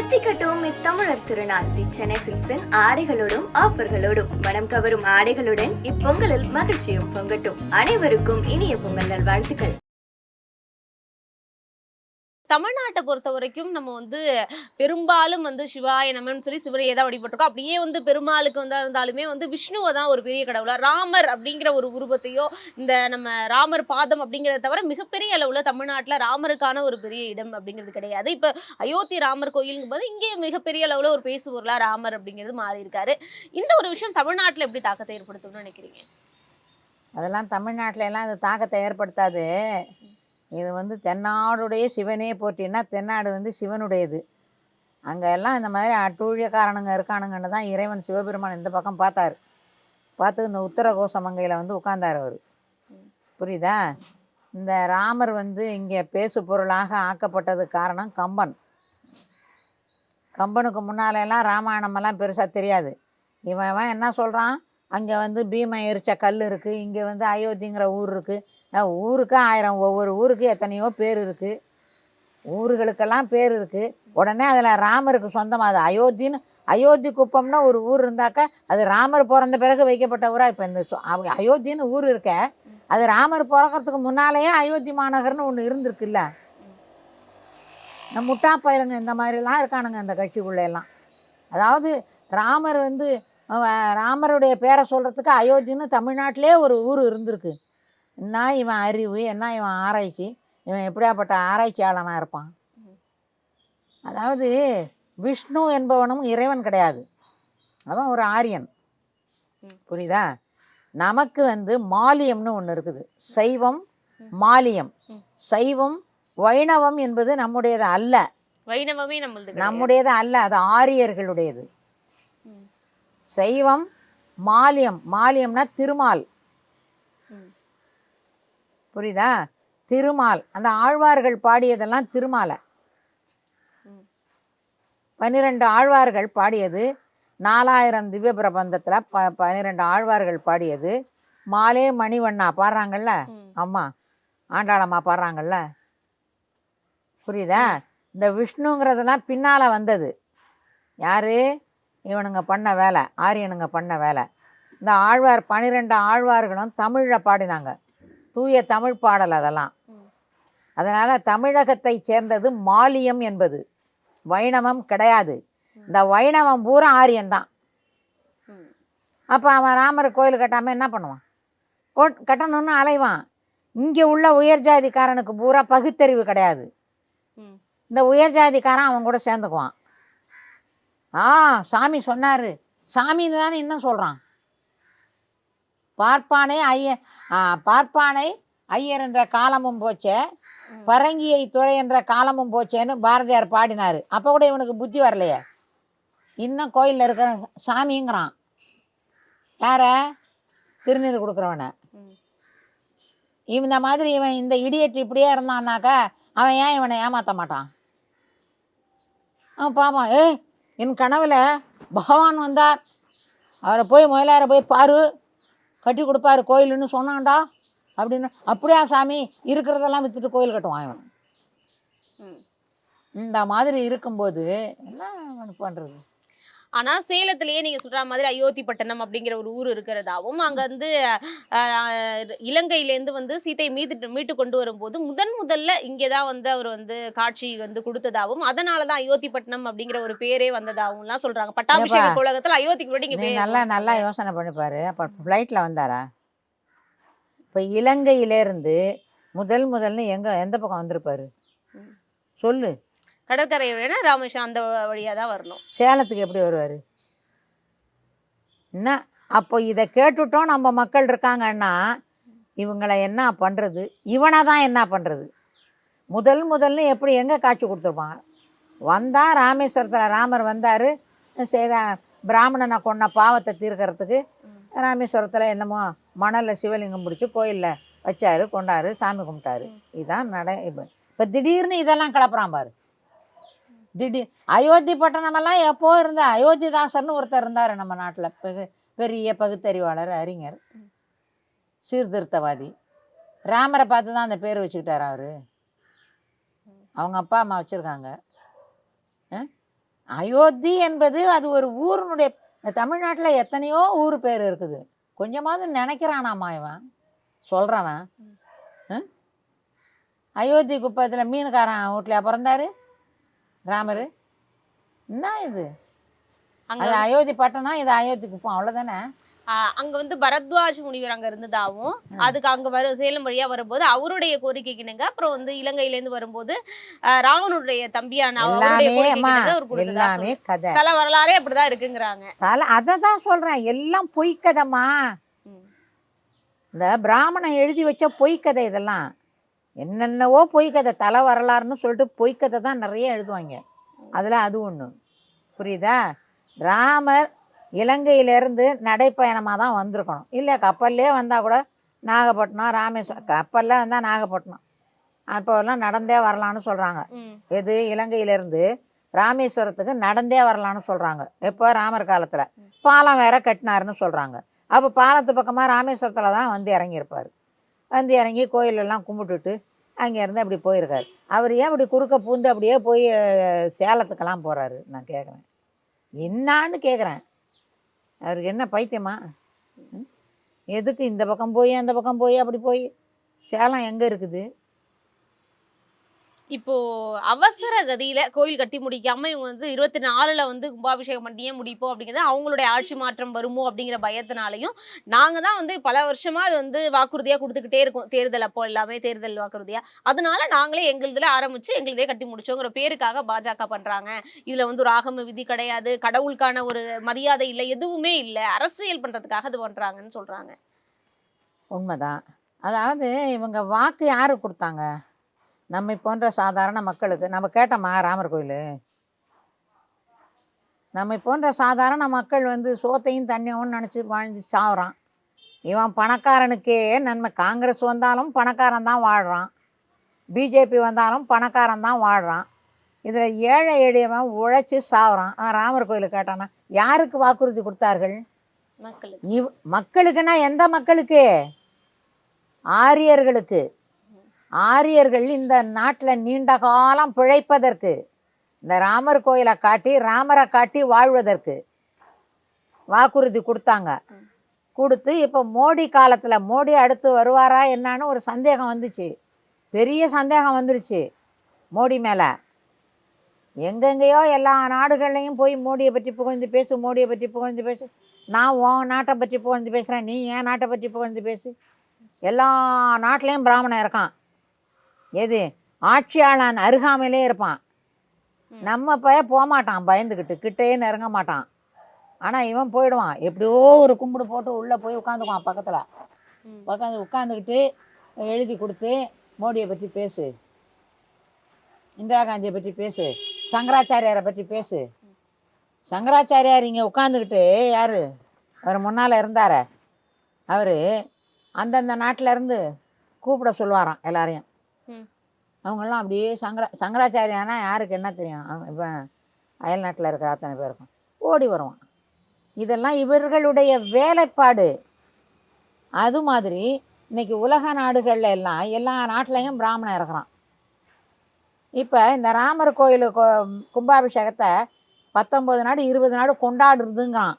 எத்திக்கட்டும் இத்தமிழர் திருநாள். தி சென்னை சில்க்ஸின் ஆடைகளோடும் ஆஃபர்களோடும் மனம் கவரும் ஆடைகளுடன் இப்பொங்கலில் மகிழ்ச்சியும் பொங்கட்டும். அனைவருக்கும் இனிய பொங்கல் நல்வாழ்த்துக்கள். தமிழ்நாட்டை பொறுத்த வரைக்கும் நம்ம வந்து பெரும்பாலும் வந்து சிவாய நமன்னு சொல்லி சிவனையை தான் வழிபட்டிருக்கோம். அப்படியே வந்து பெருமாளுக்கு வந்தா இருந்தாலுமே வந்து விஷ்ணுவை தான் ஒரு பெரிய கடவுளா. ராமர் அப்படிங்கிற ஒரு உருவத்தையோ இந்த நம்ம ராமர் பாதம் அப்படிங்கிறத தவிர மிகப்பெரிய அளவுல தமிழ்நாட்டில் ராமருக்கான ஒரு பெரிய இடம் அப்படிங்கிறது கிடையாது. இப்போ அயோத்தி ராமர் கோயிலுங்கும் போது இங்கே மிகப்பெரிய அளவுல ஒரு பேசுபொருளா ராமர் அப்படிங்கிறது மாறி இருக்காரு இந்த ஒரு விஷயம் தமிழ்நாட்டில் எப்படி தாக்கத்தை ஏற்படுத்தும்னு நினைக்கிறீங்க? அதெல்லாம் தமிழ்நாட்டில எல்லாம் அது தாக்கத்தை ஏற்படுத்தாது. இது வந்து தென்னாடுடைய சிவனே போற்றினா தென்னாடு வந்து சிவனுடையது. அங்கே எல்லாம் இந்த மாதிரி அட்டூழியக்காரனுங்க இருக்கானுங்கன்னு தான் இறைவன் சிவபெருமான் இந்த பக்கம் பார்த்தாரு. பார்த்து இந்த உத்தர கோசமங்கையில் வந்து உட்கார்ந்தார் அவர். புரியுதா? இந்த ராமர் வந்து இங்கே பேசு பொருளாக ஆக்கப்பட்டது காரணம் கம்பன். கம்பனுக்கு முன்னால எல்லாம் ராமாயணமெல்லாம் பெருசாக தெரியாது. இவன் இவன் என்ன சொல்கிறான் அங்கே வந்து பீமை எரிச்ச கல் இருக்குது இங்கே வந்து அயோத்திங்கிற ஊர் இருக்குது ஊருக்கு ஆயிரம் ஒவ்வொரு ஊருக்கு எத்தனையோ பேர் இருக்குது ஊர்களுக்கெல்லாம் பேர் இருக்குது உடனே அதில் ராமருக்கு சொந்தமாக அது அயோத்தின்னு அயோத்தி குப்பம்னா ஒரு ஊர் இருந்தாக்கா அது ராமர் பிறந்த பிறகு வைக்கப்பட்ட ஊராக இப்போ இந்த சொ- அயோத்தின்னு ஊர் இருக்க. அது ராமர் பிறக்கிறதுக்கு முன்னாலேயே அயோத்தி மாநகர்னு ஒன்று இருந்திருக்குல்ல. இந்த முட்டா பயிலுங்க இந்த மாதிரிலாம் இருக்கானுங்க இந்த கட்சிக்குள்ளெல்லாம் அதாவது ராமர் வந்து ராமருடைய பேரை சொல்கிறதுக்கு அயோத்தின்னு தமிழ்நாட்டிலே ஒரு ஊர் இருந்திருக்கு. என்ன இவன் அறிவு? என்ன இவன் ஆராய்ச்சி? இவன் எப்படியாப்பட்ட ஆராய்ச்சியாளனாக இருப்பான்? அதாவது விஷ்ணு என்பவனும் இறைவன் கிடையாது. அவன் ஒரு ஆரியன். புரியுதா? நமக்கு வந்து மாலியம்னு ஒன்று இருக்குது. சைவம் மாலியம். சைவம் வைணவம் என்பது நம்முடையது அல்ல. வைணவமே நம்மளது. நம்முடையது அல்ல. அது ஆரியர்களுடையது. சைவம் மாலியம். மாலியம்னா திருமால். புரியுதா? திருமால். அந்த ஆழ்வார்கள் பாடியதெல்லாம் திருமாலை. பன்னிரெண்டு ஆழ்வார்கள் பாடியது நாலாயிரம் திவ்ய பிரபந்தத்தில் ப பன்னிரெண்டு ஆழ்வார்கள் பாடியது மாலே மணிவண்ணா பாடுறாங்கல்ல. அம்மா ஆண்டாளம்மா பாடுறாங்கல்ல? புரியுதா? இந்த விஷ்ணுங்கிறதெல்லாம் பின்னால் வந்தது. யாரு? இவனுங்க பண்ண வேலை ஆரியனுங்க பண்ண வேலை. இந்த ஆழ்வார் பன்னிரெண்டு ஆழ்வார்களும் தமிழில் பாடினாங்க. தூய தமிழ் பாடல் அதெல்லாம். அதனால் தமிழகத்தை சேர்ந்தது மாலியம் என்பது. வைணவம் கிடையாது. இந்த வைணவம் பூரா ஆரியன் தான் அப்போ அவன் ராமர் கோயில் கட்டாமல் என்ன பண்ணுவான்? கோட் கட்டணும்னு அலைவான். இங்கே உள்ள உயர் ஜாதிக்காரனுக்கு பூரா பகுத்தறிவு கிடையாது. இந்த உயர் ஜாதிக்காரன் அவன் கூட சேர்ந்துக்குவான். ஆ சாமி சொன்னார். சாமின்னு தானே இன்னும் சொல்கிறான் பார்ப்பானே ஐய பார்ப்பானை ஐயர் என்ற காலமும் போச்சே. பரங்கியை துறை என்ற காலமும் போச்சேன்னு பாரதியார் பாடினார். அப்போ கூட இவனுக்கு புத்தி வரலையே. இன்னும் கோயிலில் இருக்கிற சாமிங்கிறான். யார? திருநீர் கொடுக்குறவனை. இந்த மாதிரி இவன் இந்த இடியட் இப்படியே இருந்தான்னாக்கா அவன் ஏன் இவனை ஏமாற்ற மாட்டான்? அவன் பாப்பான் ஏய் என் கனவுல பகவான் வந்தார். அவரை போய் முதலார போய் பாரு. கட்டி கொடுப்பாரு கோயிலுன்னு சொன்னான்டா அப்படின்னு. அப்படியா சாமி? இருக்கிறதெல்லாம் விற்றுட்டு கோயில் கட்டுவான் இவன். இந்த மாதிரி இருக்கும்போது என்ன பண்ணுறது ஆனா சேலத்திலேயே நீங்க சொல்ற மாதிரி அயோத்தி பட்டணம் அப்படிங்கிற ஒரு ஊர் இருக்கிறதாவும் அங்க வந்து ஆஹ், இலங்கையில இருந்து வந்து சீதையை மீட்டு மீட்டு கொண்டு வரும்போது முதன் முதல்ல இங்கதான் வந்து அவர் வந்து காட்சி வந்து கொடுத்ததாவும் அதனாலதான் அயோத்தி பட்டணம் அப்படிங்கிற ஒரு பேரே வந்ததாகவும் எல்லாம் சொல்றாங்க. பட்டாபிஷேக உலகத்துல அயோத்திக்கு முன்னாடி நல்லா நல்லா. யோசனை பண்ணி பாரு. அப்போ ஃப்ளைட்டில் வந்தாரா? இப்போ இலங்கையிலேருந்து முதல் முதல்னு எங்கே எந்த பக்கம் வந்திருப்பாரு. சொல்லு. கடற்கரை வழியா ராமேஸ்வரம் அந்த வழியா தான் வரணும். சேலத்துக்கு எப்படி வருவார்? என்ன? அப்போ இதை கேட்டுட்டோம் நம்ம மக்கள் இருக்காங்கன்னா இவங்களை என்ன பண்ணுறது இவனை தான் என்ன பண்ணுறது முதல் முதல்ல எப்படி எங்கே காட்சி கொடுத்துருப்பாங்க? வந்தால் ராமேஸ்வரத்தில் ராமர் வந்தார் செய்த பிராமணனை கொன்ன பாவத்தை தீர்க்கறதுக்கு. ராமேஸ்வரத்தில் என்னமோ மணலில் சிவலிங்கம் பிடிச்சி கோயிலில் வச்சாரு கொண்டாரு சாமி கும்பிட்டாரு. ம். இதான் நட இப்போ இப்போ திடீர்னு இதெல்லாம் கிளப்புறான் பாரு. திடீர் அயோத்தி பட்டணமெல்லாம் எப்போ இருந்த அயோத்திதாசர்னு ஒருத்தர் இருந்தார் நம்ம நாட்டில் பெரு பெரிய பகுத்தறிவாளர் அறிஞர். சீர்திருத்தவாதி. ராமரை பார்த்து தான் அந்த பேர் வச்சுக்கிட்டார் அவர். அவங்க அப்பா அம்மா வச்சுருக்காங்க. அயோத்தி என்பது அது ஒரு ஊரினுடைய தமிழ்நாட்டில் எத்தனையோ ஊர் பேர் இருக்குது. கொஞ்சமாவது நினைக்கிறானாமா இவன்? சொல்கிறவன்? அயோத்தி குப்பத்தில் மீனுக்காரன் வீட்டில் பிறந்தாரு ராமர். என்ன இது? அங்க அது அயோத்தி பட்டணம் இது அயோத்தி குப்பம் அவ்வளோதானே ஆஹ் அங்க வந்து பரத்வாஜ் முனிவர் அங்க இருந்ததாவும் அதுக்கு அங்க வர சேலம் வழியா வரும்போது அவருடைய கோரிக்கைக்கு இணங்க அப்புறம் வந்து இலங்கையில இருந்து வரும்போது ஆஹ் ராவனுடைய தம்பியான அவருடைய எல்லாமே கோரிக்கைக்கு அம்மா இணங்க அவர் கொடுத்ததா எல்லாமே கதை. தல வரலாறே அப்படிதான் இருக்குங்கிறாங்க. தலை அதை தான் சொல்கிறேன் எல்லாம் பொய்க்கதைம்மா. ம். இந்த பிராமணன் எழுதி வச்ச பொய்க்கதை இதெல்லாம். என்னென்னவோ பொய்க்கதை தலை வரலாறுன்னு சொல்லிட்டு பொய்க்கதை தான் நிறைய எழுதுவாங்க. அதில் அது ஒன்று புரியுதா? ராமர் இலங்கையிலேருந்து நடைப்பயணமாக தான் வந்திருக்கணும். இல்லை கப்பல்லே வந்தால் கூட நாகப்பட்டினம் ராமேஸ்வரம் கப்பலில் வந்தால் நாகப்பட்டினம். அப்போல்லாம் நடந்தே வரலான்னு சொல்கிறாங்க. எது? இலங்கையிலேருந்து ராமேஸ்வரத்துக்கு நடந்தே வரலான்னு சொல்கிறாங்க எப்போ? ராமர் காலத்தில். பாலம் வேற கட்டினாருன்னு சொல்கிறாங்க அப்போ பாலத்து பக்கமாக ராமேஸ்வரத்தில் தான் வந்து இறங்கியிருப்பார். வந்து இறங்கி கோயிலெல்லாம் கும்பிட்டுட்டு அங்கேருந்து அப்படி போயிருக்காரு. அவர் ஏன் அப்படி குறுக்க பூந்து அப்படியே போய் சேலத்துக்கெல்லாம் போகிறாரு நான் கேட்குறேன் என்னான்னு கேட்குறேன் அவருக்கு என்ன பைத்தியமா? எதுக்கு இந்த பக்கம் போய் அந்த பக்கம் போய் அப்படி போய்? சேலம் எங்கே இருக்குது? இப்போ அவசர கதியில கோயில் கட்டி முடிக்காம இவங்க வந்து இருபத்தி நாலுல வந்து கும்பாபிஷேகம் பண்ணியே முடிப்போம் அப்படிங்கிறது அவங்களுடைய ஆட்சி மாற்றம் வருமோ அப்படிங்கிற பயத்தினாலையும் நாங்க தான் வந்து பல வருஷமா அது வந்து வாக்குறுதியா கொடுத்துக்கிட்டே இருக்கோம். தேர்தல் அப்போ எல்லாமே தேர்தல் வாக்குறுதியா. அதனால நாங்களே எங்களுதுல ஆரம்பிச்சு எங்களுதே கட்டி முடிச்சோங்கிற பேருக்காக பாஜக பண்றாங்க. இதுல வந்து ஒரு ஆகம விதி கிடையாது. கடவுளுக்கான ஒரு மரியாதை இல்லை எதுவுமே இல்லை. அரசியல் பண்றதுக்காக இது பண்றாங்கன்னு சொல்றாங்க. உண்மைதான். அதாவது இவங்க வாக்கு யாரு கொடுத்தாங்க? நம்மை போன்ற சாதாரண மக்களுக்கு நம்ம கேட்டோமா ராமர் கோயில்? நம்மை போன்ற சாதாரண மக்கள் வந்து சோத்தையும் தண்ணியும் நினச்சி வாழ்ந்து சாவுறான். இவன் பணக்காரனுக்கே நன்மை. காங்கிரஸ் வந்தாலும் பணக்காரன் தான் வாழ்கிறான் பிஜேபி வந்தாலும் பணக்காரன் தான் வாழ்கிறான் இதில் ஏழை எளியவன் உழைச்சி சாவுறான். ஆ, ராமர் கோயில் கேட்டானா யாருக்கு வாக்குறுதி கொடுத்தார்கள்? மக்களுக்கு. இவ் மக்களுக்குன்னா எந்த மக்களுக்கு? ஆரியர்களுக்கு. ஆரியர்கள் இந்த நாட்டில் நீண்ட காலம் பிழைப்பதற்கு இந்த ராமர் கோயிலை காட்டி ராமரை காட்டி வாழ்வதற்கு வாக்குறுதி கொடுத்தாங்க. கொடுத்து இப்போ மோடி காலத்தில் மோடி அடுத்து வருவாரா என்னன்னு ஒரு சந்தேகம் வந்துச்சு. பெரிய சந்தேகம் வந்துருச்சு மோடி மேலே. எங்கெங்கேயோ எல்லா நாடுகள்லையும் போய் மோடியை பற்றி புகழ்ந்து பேசு மோடியை பற்றி புகழ்ந்து பேசு. நான் உன் நாட்டை பற்றி புகழ்ந்து பேசுகிறேன் நீ என் நாட்டை பற்றி புகழ்ந்து பேசு. எல்லா நாட்டிலையும் பிராமணன் இருக்கான். எது? ஆட்சியாளன் அருகாமையிலே இருப்பான். நம்ம பய போகமாட்டான் பயந்துக்கிட்டு கிட்டே நெருங்க மாட்டான். ஆனால் இவன் போயிடுவான். எப்படியோ ஒரு கும்பிடு போட்டு உள்ளே போய் உட்காந்துக்குவான் பக்கத்தில். உட்காந்து உட்காந்துக்கிட்டு எழுதி கொடுத்து மோடியை பற்றி பேசு. இந்திரா காந்தியை பற்றி பேசு. சங்கராச்சாரியாரை பற்றி பேசு. சங்கராச்சாரியார் இங்கே உட்காந்துக்கிட்டு யார்? அவர் முன்னால் இருந்தாரே. அவர் அந்தந்த நாட்டில் இருந்து கூப்பிட சொல்லுவாராம் எல்லாரையும். அவங்கெல்லாம் அப்படியே சங்கரா சங்கராச்சாரியானா யாருக்கு என்ன தெரியும்? அவன் இவன் அயல் நாட்டில் இருக்கிற அத்தனை பேருக்கும். ஓடி வருவான். இதெல்லாம் இவர்களுடைய வேலைப்பாடு. அது மாதிரி இன்னைக்கு உலக நாடுகள்ல எல்லாம் எல்லா நாட்டிலையும் பிராமணன் இருக்கிறான். இப்போ இந்த ராமர் கோயில் கும்பாபிஷேகத்தை பத்தொம்பது நாடு இருபது நாடு கொண்டாடுறதுங்கிறான்.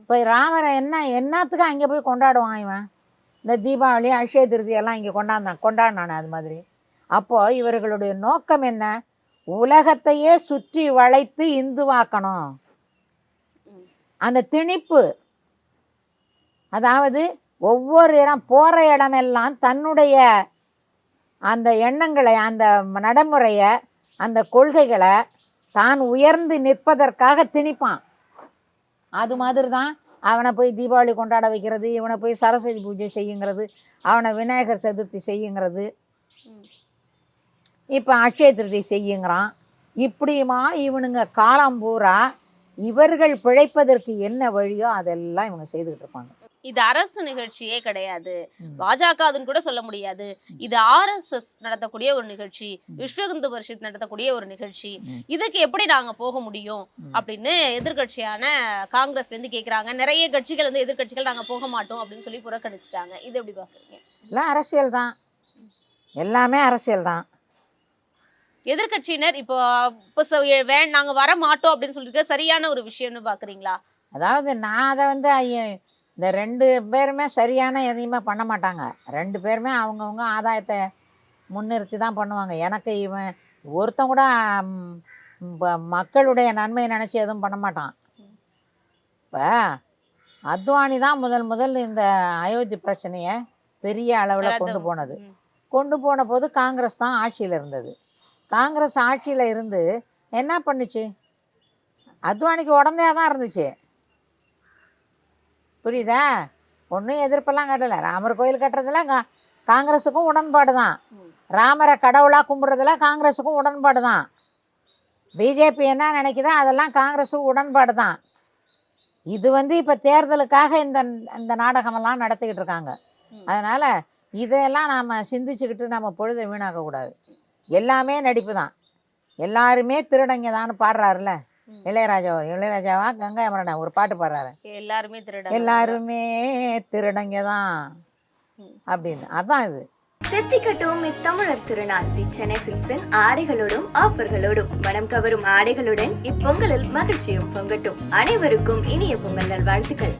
இப்போ ராமரை என்ன என்னத்துக்கு அங்கே போய் கொண்டாடுவான் இவன்? இந்த தீபாவளி அக்ஷய திருதியெல்லாம் இங்கே கொண்டாடினான் கொண்டாடினானே அது மாதிரி. அப்போது இவர்களுடைய நோக்கம் என்ன? உலகத்தையே சுற்றி வளைத்து இந்துவாக்கணும். அந்த திணிப்பு. அதாவது ஒவ்வொரு இடம் போகிற இடமெல்லாம் தன்னுடைய அந்த எண்ணங்களை அந்த நடைமுறையை அந்த கொள்கைகளை தான் உயர்ந்து நிற்பதற்காக திணிப்பான். அது மாதிரி தான் அவனை போய் தீபாவளி கொண்டாட வைக்கிறது இவனை போய் சரஸ்வதி பூஜை செய்யுங்கிறது அவனை விநாயகர் சதுர்த்தி செய்யுங்கிறது. இப்போ அக்ஷய திருதி செய்யுங்கிறான். இப்படியுமா இவனுங்க காலம் பூரா இவர்கள் பிழைப்பதற்கு என்ன வழியோ அதெல்லாம் இவங்க செய்துக்கிட்டு இருப்பாங்க. இது அரசு நிகழ்ச்சியே கிடையாது. ம். பாஜக அதுன்னு கூட சொல்ல முடியாது. இது ஆர்எஸ்எஸ் நடத்தக்கூடிய ஒரு நிகழ்ச்சி விஸ்வ இந்து பரிஷத் நடத்தக்கூடிய ஒரு நிகழ்ச்சி. இதுக்கு எப்படி நாங்க போக முடியும். அப்படின்னு எதிர்க்கட்சியான காங்கிரஸ்ல இருந்து கேக்குறாங்க. நிறைய கட்சிகள் வந்து எதிர்க்கட்சிகள் நாங்க போக மாட்டோம் அப்படின்னு சொல்லி புறக்கணிச்சிட்டாங்க. இது எப்படி பாக்குறீங்க? எல்லாம் அரசியல் தான். எல்லாமே அரசியல் தான். எதிர்க்கட்சியினர் இப்போ இப்போ ச- ஏ- வே நாங்க வர மாட்டோம் அப்படின்னு சொல்லிட்டு சரியான ஒரு விஷயம்னு பாக்குறீங்களா? அதாவது நான் அதை வந்து இந்த ரெண்டு பேருமே சரியான எதையுமே பண்ண மாட்டாங்க. ரெண்டு பேருமே அவங்கவுங்க ஆதாயத்தை முன்னிறுத்தி தான் பண்ணுவாங்க. எனக்கு இவன் ஒருத்தன் கூட மக்களுடைய நன்மையை நினச்சி எதுவும் பண்ண மாட்டான். இப்போ அத்வானி தான் முதல் முதல் இந்த அயோத்தி பிரச்சனையை பெரிய அளவில். கொண்டு போனது. கொண்டு போன போது காங்கிரஸ் தான் ஆட்சியில் இருந்தது. காங்கிரஸ் ஆட்சியில் இருந்து என்ன பண்ணுச்சு? அத்வானிக்கு உடந்தையா தான் இருந்துச்சு. புரியுதா? ஒன்றும் எதிர்ப்பெல்லாம் கட்டலை. ராமர் கோயில் கட்டுறதுல கா- காங்கிரஸுக்கும் உடன்பாடு தான். ராமரை கடவுளாக கும்பிட்றதுல காங்கிரஸுக்கும் உடன்பாடு தான் பிஜேபி என்ன நினைக்குதோ அதெல்லாம் காங்கிரஸுக்கும் உடன்பாடு தான் இது வந்து இப்போ தேர்தலுக்காக இந்த இந்த நாடகமெல்லாம் நடத்திக்கிட்டு இருக்காங்க. அதனால் இதையெல்லாம் நாம் சிந்திச்சுக்கிட்டு நம்ம பொழுதை வீணாக்கக்கூடாது. எல்லாமே நடிப்பு தான் எல்லாருமே திருடங்க தான் பாடுறாருல. இளையராஜா இளையராஜாவா கங்கை அமரனா ஒரு பாட்டு பாடுறாரு. எல்லாருமே திருட எல்லாருமே திருடங்க தான். அப்படின்னு. அதான் இது. தெத்திக்கட்டும் இத்தமிழர் திருநாள். தி சென்னை சில்க்ஸின் ஆடைகளோடும் ஆஃபர்களோடும் மனம் கவரும் ஆடைகளுடன் இப்பொங்கலில் மகிழ்ச்சியும் பொங்கட்டும். அனைவருக்கும் இனிய பொங்கல் நல்வாழ்த்துக்கள்.